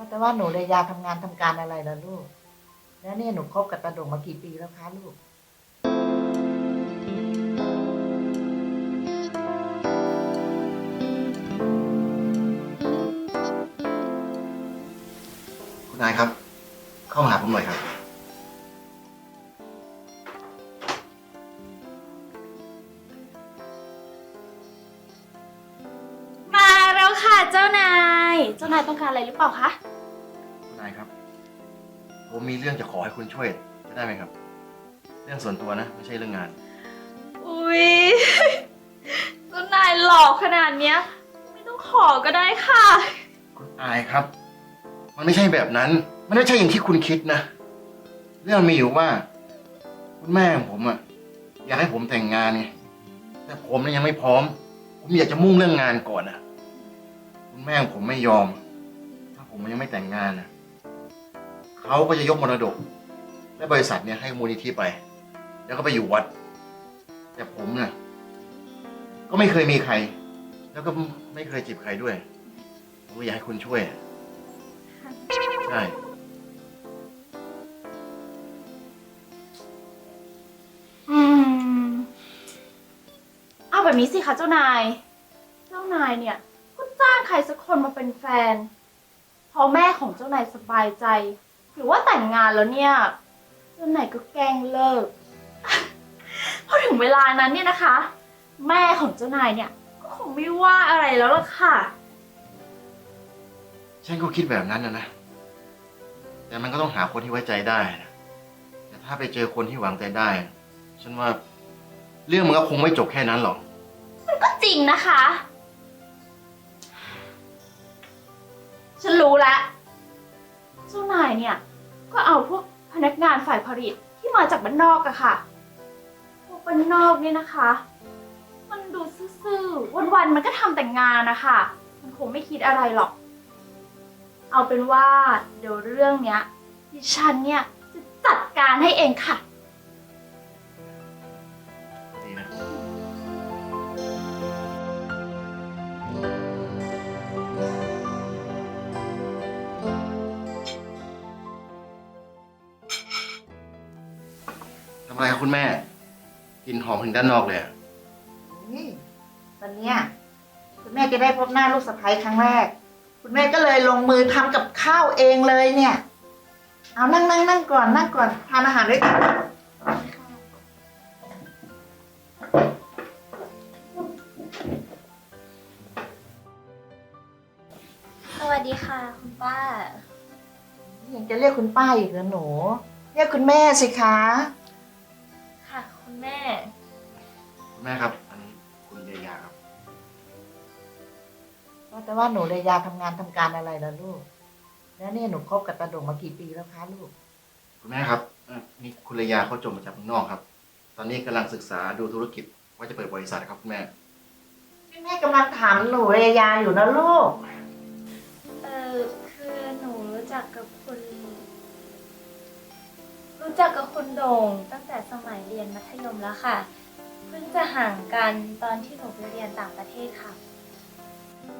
ว่าแต่ว่าหนูเลยยาทำงานทำการอะไรล่ะลูก แล้วเนี่ยหนูคบกับตาโด่งมากี่ปีแล้วคะลูก คุณนายครับ เข้ามาหาผมหน่อยครับ ค่ะเจ้านาย เจ้านายต้องการอะไรหรือเปล่าคะ คุณนายครับ ผมมีเรื่องจะขอให้คุณช่วยจะได้ไหมครับ เรื่องส่วนตัวนะ ไม่ใช่เรื่องงาน อุ๊ย เจ้านายหลอกขนาดเนี้ย ไม่ต้องขอก็ได้ค่ะ คุณอายครับ มันไม่ใช่แบบนั้น มันไม่ใช่อย่างที่คุณคิดนะ เรื่องมีอยู่ว่า คุณแม่ของผมอะอยากให้ผมแต่งงานไงแต่ผมเนี่ยยังไม่พร้อม ผมอยากจะมุ่งเรื่องงานก่อนนะ คุณแม่ของผมไม่ยอม ถ้าผมยังไม่แต่งงานนะเขาก็จะยกมรดก และบริษัทเนี่ยให้มูลนิธิไป แล้วก็ไปอยู่วัด แต่ผมเนี่ยก็ไม่เคยมีใคร แล้วก็ไม่เคยจีบใครด้วยผมก็อยากให้คุณช่วยอะใช่อืม เอาแบบนี้สิคะเจ้านาย เจ้านายเนี่ยก็จ้าง ใครสักคนมาเป็นแฟน พอแม่ของเจ้านายสบายใจ หรือว่าแต่งงานแล้วเนี่ย เจ้านายก็แกล้งเลิก พอถึงเวลานั้นเนี่ยนะคะ แม่ของเจ้านายเนี่ย ก็คงไม่ว่าอะไรแล้วล่ะค่ะ ฉันก็คิดแบบนั้นนะนะ แต่มันก็ต้องหาคนที่ไว้ใจได้นะแต่ถ้าไปเจอคนที่หวังใจได้ ฉันว่าเรื่องมันก็คงไม่จบแค่นั้นหรอกก็จริงนะคะ ฉันรู้แล้วเจ้านายเนี่ย ก็เอาพวกพนักงานฝ่ายผลิตที่มาจากบ้านนอกอะค่ะ พวกบ้านนอกเนี่ยนะคะ มันดูซื่อๆวันๆมันก็ทำแต่งงานนะคะมันคงไม่คิดอะไรหรอก เอาเป็นว่าเดี๋ยวเรื่องเนี้ยดิฉันเนี่ยจะจัดการให้เองค่ะ ครับคุณแม่กลินหอมถึงด้านนอกเลยอะนี่วันเนี้ยคุณแม่จะได้พบหน้าลูกสะใภ้ครั้งแรก คุณแม่ก็เลยลงมือทำกับข้าวเองเลยเนี่ย เอานั่งนั่งนั่งก่อนนั่งก่อนทานอาหารด้วยกันสวัสดีค่ะ คุณป้า ยังจะเรียกคุณป้าอีกเหรอหนูเรียกคุณแม่สิคะค่ะคุณ แม่คุณแม่ครับ อันนี้คุณเดียาครับ ว่าแต่ว่าหนูเลยยาทำงานทำการอะไรล่ะลูก แล้วเนี่ยหนูคบกับตาโด่งมากี่ปีแล้วคะลูก คุณแม่ครับเอ่อนี่คุณระยาเขาจบมาจากเมืองนอกครับ ตอนนี้กำลังศึกษาดูธุรกิจว่าจะเปิดบริษัทครับคุณแม่ แม่กำลังถามหนูเรยาอยู่นะลูก เออคือหนูรู้จักกับคุณ รู้จักกับคุณโด่งตั้งแต่สมัยเรียนมัธยมแล้วค่ะ เพิ่งจะห่างกันตอนที่หนูไปเรียนต่างประเทศค่ะ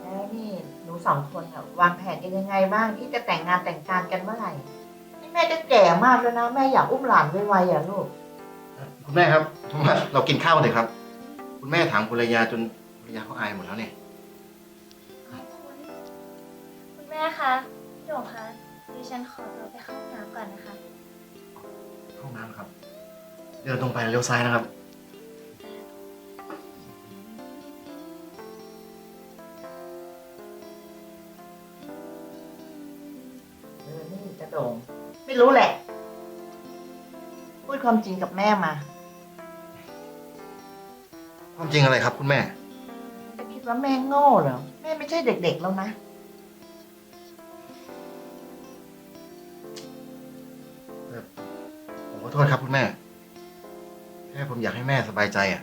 แล้วนี่หนูสองคนอะวางแผนกันยังไงบ้างที่จะแต่งงานแต่งการกันเมื่อไหร่นี่แม่จะแก่มากแล้วนะ แม่อยากอุ้มหลานไวๆอะลูกคุณแม่ครับผมว่าเรากินข้าวกันเถอะครับ คุณแม่ถามคุณระยาจนคุณระยาเขาอายหมดแล้วเนี่ยคุณคุณแม่คะพี่โด่งคะดิฉันขอตัวไปเข้าห้องน้ำก่อนนะคะ ห้องน้ำครับ เดินตรงไปแล้วเลี้ยวซ้ายนะครับ เออนี่กระโดงไม่รู้แหละ พูดความจริงกับแม่มาความจริงอะไรครับคุณแม่จะคิดว่าแม่โง่เหรอ แม่ไม่ใช่เด็กๆแล้วนะ โทษครับคุณแม่ แค่ผมอยากให้แม่สบายใจอะ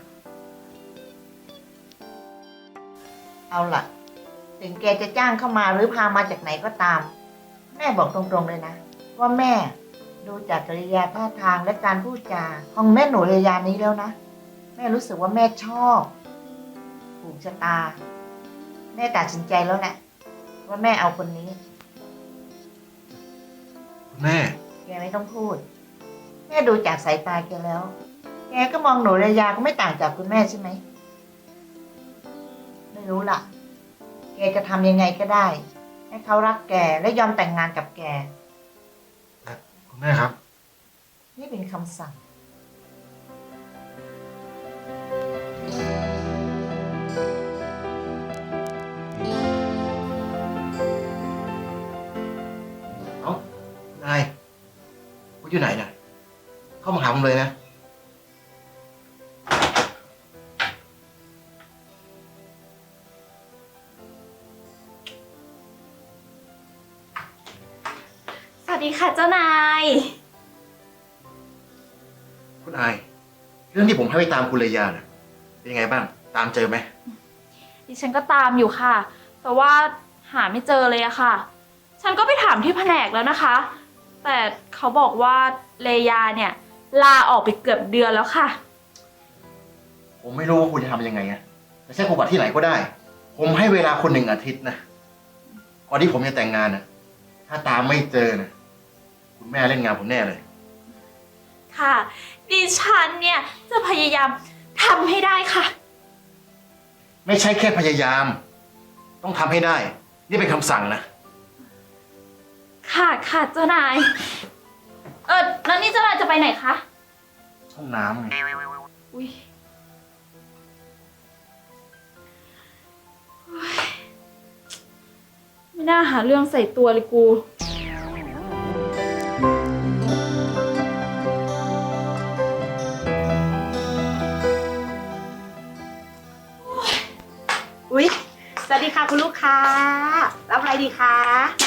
เอาล่ะ ถึงแกจะจ้างเข้ามาหรือพามาจากไหนก็ตาม แม่บอกตรงๆเลยนะ ว่าแม่ดูจากกริยาท่าทางและการพูดจาของแม่หนูเรียานี้แล้วนะ แม่รู้สึกว่าแม่ชอบถูกชะตา แม่ตัดสินใจแล้วแหละว่าแม่เอาคนนี้ คุณแม่ แกไม่ต้องพูด แม่ดูจากสายตาแกแล้ว แกก็มองหนูระยาก็ไม่ต่างจากคุณแม่ใช่ไหม ไม่รู้ล่ะ แกจะทำยังไงก็ได้ ให้เขารักแกและยอมแต่งงานกับแก คุณแม่ครับ นี่เป็นคำสั่งเอ้านายคุณอยู่ไหนน่ะ เข้ามาหาผมเลยนะ สวัสดีค่ะเจ้านาย คุณอาย เรื่องที่ผมให้ไปตามคุณเลยาน่ะเป็นยังไงบ้าง ตามเจอไหม ดิฉันก็ตามอยู่ค่ะ แต่ว่าหาไม่เจอเลยอะค่ะ ฉันก็ไปถามที่แผนกแล้วนะคะ แต่เขาบอกว่าเลยาเนี่ย ลาออกไปเกือบเดือนแล้วค่ะ ผมไม่รู้ว่าคุณจะทำยังไงนะจะใช้ประวัติที่ไหนก็ได้ ผมให้เวลาคุณหนึ่งอาทิตย์นะก่อนที่ผมจะแต่งงานนะถ้าตามไม่เจอนะคุณแม่เล่นงานผมแน่เลย ค่ะ ดิฉันเนี่ยจะพยายามทำให้ได้ค่ะ ไม่ใช่แค่พยายาม ต้องทำให้ได้ นี่เป็นคำสั่งนะ ค่ะค่ะเจ้านาย เออแล้วนี่เจ้านายจะไปไหนคะ ห้องน้ำไงอุ้ยโอ๊ยไม่น่าหาเรื่องใส่ตัวเลยกู อุ๊ย สวัสดีค่ะคุณลูกค้า รับอะไรดีคะ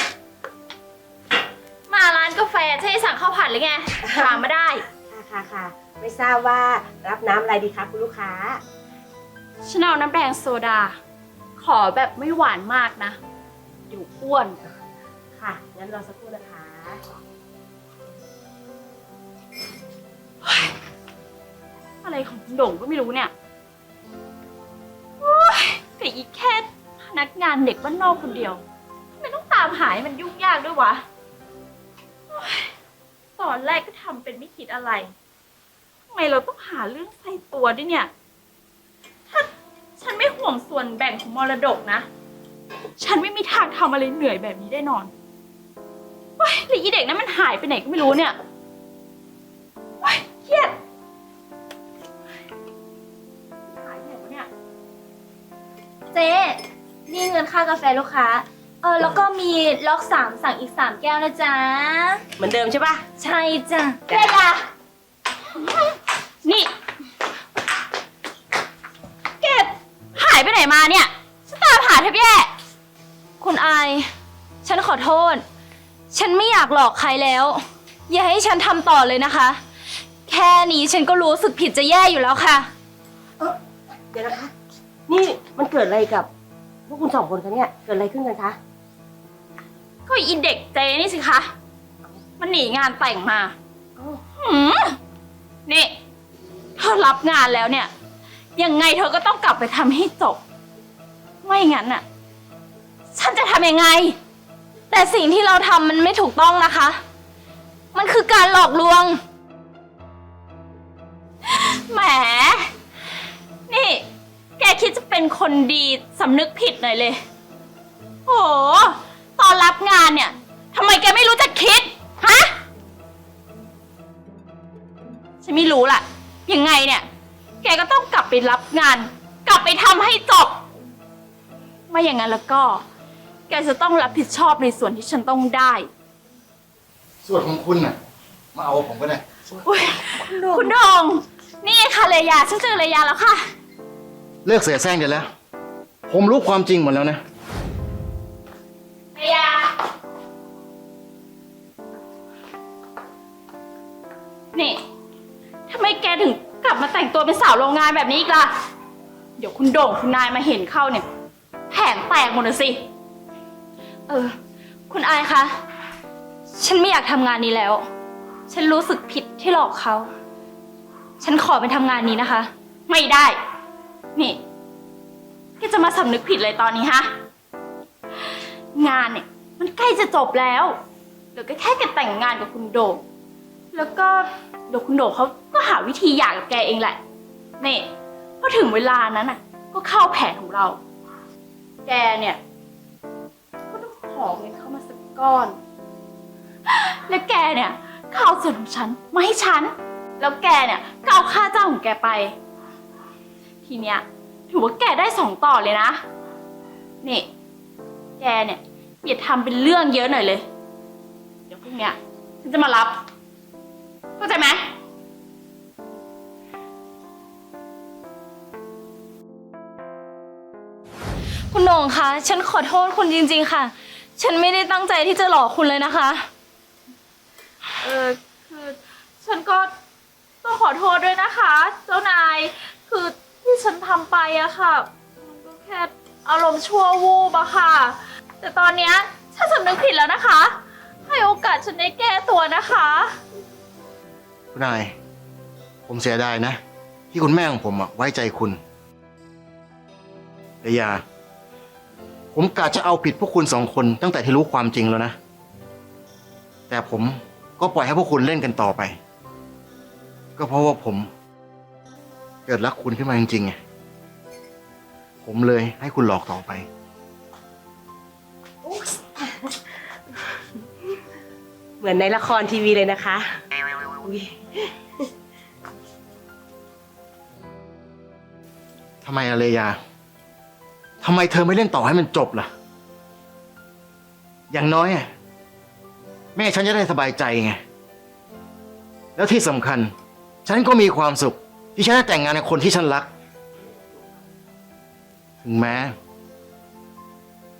าวผัดหรือไง ถามมาได้ ค่ะค่ะค่ะไม่ทราบว่ารับน้ำอะไรดีคะคุณลูกค้า ฉันเอาน้ำแดงโซดา ขอแบบไม่หวานมากนะ อยู่อ้วน ค่ะ งั้นรอสักครู่นะคะ อะไรของคุณโด่งก็ไม่รู้เนี่ยโอ๊ยแต่อีกแค่พนักงานเด็กบ้านนอกคนเดียวทำไมต้องตามหาให้มันยุ่งยากด้วยวะโอ๊ย ตอนแรกก็ทำเป็นไม่คิดอะไรทำไมเราต้องหาเรื่องใส่ตัวด้วยเนี่ย ถ้าฉันไม่ห่วงส่วนแบ่งของมรดกนะ ฉันไม่มีทางทำอะไรเหนื่อยแบบนี้ได้นอนว้ายแล้วอีเด็กนั้นมันหายไปไหนก็ไม่รู้เนี่ยว้ายเครียดหายไปไหนวะเนี่ย เจ๊นี่เงินค่ากาแฟลูกค้า เออแล้วก็มีล็อกสามสั่งอีกสามแก้วนะจ๊ะ เหมือนเดิมใช่ปะใช่จ้ะเวลานี่แกหายไปไหนมาเนี่ยฉันตามหาแทบแย่ คุณอาย ฉันขอโทษ ฉันไม่อยากหลอกใครแล้ว อย่าให้ฉันทำต่อเลยนะคะ แค่นี้ฉันก็รู้สึกผิดจะแย่อยู่แล้วค่ะ เดี๋ยวนะคะ นี่มันเกิดอะไรกับพวกคุณสองคนคะเนี่ย เกิดอะไรขึ้นกันคะ ก็อินเด็กเจนี่สิคะ มันหนีงานแต่งมาเอ้าหืมนี่เธอรับงานแล้วเนี่ย ยังไงเธอก็ต้องกลับไปทำให้จบ ไม่งั้นน่ะ ฉันจะทำยังไง แต่สิ่งที่เราทำมันไม่ถูกต้องนะคะ มันคือการหลอกลวง แหม นี่ แกคิดจะเป็นคนดีสำนึกผิดหน่อยเลย โอนรับ งานเนี่ยทำไมแกไม่รู้จักคิด ฮะ ฉันไม่รู้ล่ะ ยังไงเนี่ย แกก็ต้องกลับไปรับงาน กลับไปทำให้จบ ไม่อย่างนั้นแล้วก็ แกจะต้องรับผิดชอบในส่วนที่ฉันต้องได้ ส่วนของคุณน่ะ มาเอาผมก็ได้ อุ๊ยคุณโดง นี่ไงค่ะเลยาฉันเจอเลยาแล้วค่ะ เลิกเสียแซงเดี๋ยวแล้ว ผมรู้ความจริงหมดแล้วนะ เป็นสาวโรงงานแบบนี้อีกล่ะ เดี๋ยวคุณโด่งคุณนายมาเห็นเข้าเนี่ยแผงแตกหมดเลยสิ เออ คุณอายคะ ฉันไม่อยากทำงานนี้แล้ว ฉันรู้สึกผิดที่หลอกเขา ฉันขอไปทำงานนี้นะคะ ไม่ได้ นี่แกจะมาสำนึกผิดเลยตอนนี้ฮะ งานเนี่ย มันใกล้จะจบแล้วเดี๋ยวก็แค่แกแต่งงานกับคุณโดงแล้วก็เดี๋ยวคุณโดงเขาก็หาวิธีหย่ากับแกเองแหละ นี่พอถึงเวลานั้นน่ะ ก็เข้าแผนของเรา แกเนี่ย ก็ต้องขอเงินเข้ามาสักก้อน แล้วแกเนี่ยก็เอาส่วนของฉันมาให้ฉัน แล้วแกเนี่ยก็เอาค่าจ้างของแกไป ทีเนี้ยถือว่าแกได้สองต่อเลยนะ นี่ แกเนี่ยอย่าทำเป็นเรื่องเยอะหน่อยเลย เดี๋ยวพรุ่งเนี้ยฉันจะมารับ เข้าใจไหม คุณโหน่งคะ ฉันขอโทษคุณจริง ๆ ค่ะ ฉันไม่ได้ตั้งใจที่จะหลอกคุณเลยนะคะ เออคือฉันก็ต้องขอโทษด้วยนะคะ เจ้านาย คือที่ฉันทำไปอะค่ะ มันก็แค่อารมณ์ชั่ววูบอะค่ะ แต่ตอนเนี้ยฉันสำนึกผิดแล้วนะคะ ให้โอกาสฉันได้แก้ตัวนะคะ คุณนาย ผมเสียดายนะ ที่คุณแม่ของผมอะไว้ใจคุณเดียา ผมกะจะเอาผิดพวกคุณสองคนตั้งแต่ที่รู้ความจริงแล้วนะ แต่ผมก็ปล่อยให้พวกคุณเล่นกันต่อไป ก็เพราะว่าผม เกิดรักคุณขึ้นมาจริงๆไงผมเลยให้คุณหลอกต่อไป เหมือนในละครทีวีเลยนะคะอุ๊ยทำไมอะเลยาทำไมเธอไม่เล่นต่อให้มันจบล่ะ อย่างน้อยอะแม่ฉันจะได้สบายใจไง แล้วที่สำคัญ ฉันก็มีความสุข ที่ฉันได้แต่งงานกับคนที่ฉันรัก ถึงแม้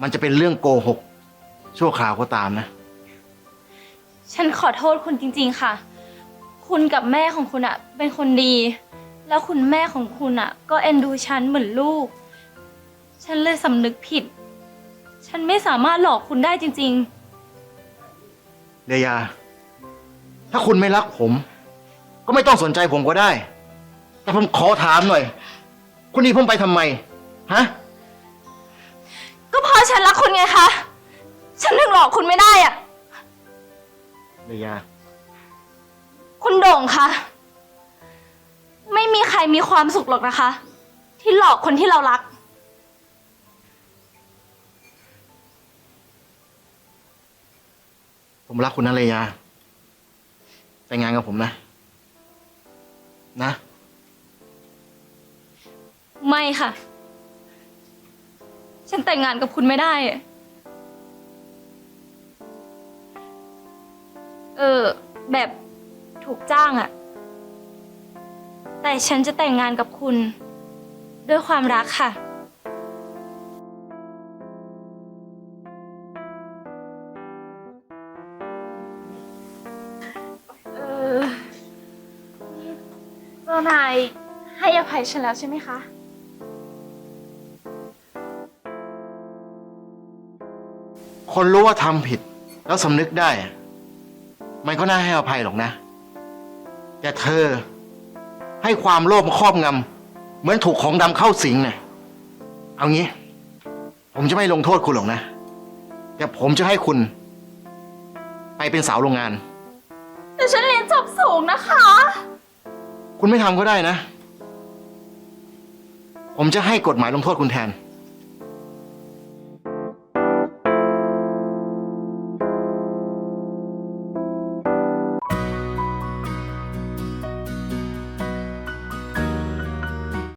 มันจะเป็นเรื่องโกหก ชั่วคราวก็ตามนะ ฉันขอโทษคุณจริง ๆ ค่ะ คุณกับแม่ของคุณอะเป็นคนดี แล้วคุณแม่ของคุณอะก็เอ็นดูฉันเหมือนลูก ฉันเลยสำนึกผิด ฉันไม่สามารถหลอกคุณได้จริง เดียา ถ้าคุณไม่รักผม ก็ไม่ต้องสนใจผมก็ได้ แต่ผมขอถามหน่อย คุณหนีผมไปทำไม ฮะ ๆ ก็เพราะฉันรักคุณไงคะ ฉันถึงหลอกคุณไม่ได้อะเดียา คุณโด่งคะไม่มีใครมีความสุขหรอกนะคะ ที่หลอกคนที่เรารัก ผมรักคุณนะเลยา แต่งงานกับผมนะ นะ ไม่ค่ะ ฉันแต่งงานกับคุณไม่ได้ เออ แบบถูกจ้างอะแต่ฉันจะแต่งงานกับคุณ ด้วยความรักค่ะานายให้อภัยฉันแล้วใช่ไหมคะ คนรู้ว่าทำผิด แล้วสำนึกได้อะมันก็น่าให้อภัยหรอกนะ แต่เธอ ให้ความโลภมาครอบงำเหมือนถูกของดำเข้าสิงเนี่ยเอางี้ ผมจะไม่ลงโทษคุณหรอกนะ แต่ผมจะให้คุณ ไปเป็นสาวโรงงาน แต่ฉันเรียนจบสูงนะคะ คุณไม่ทำก็ได้นะ ผมจะให้กฎหมายลงโทษคุณแทน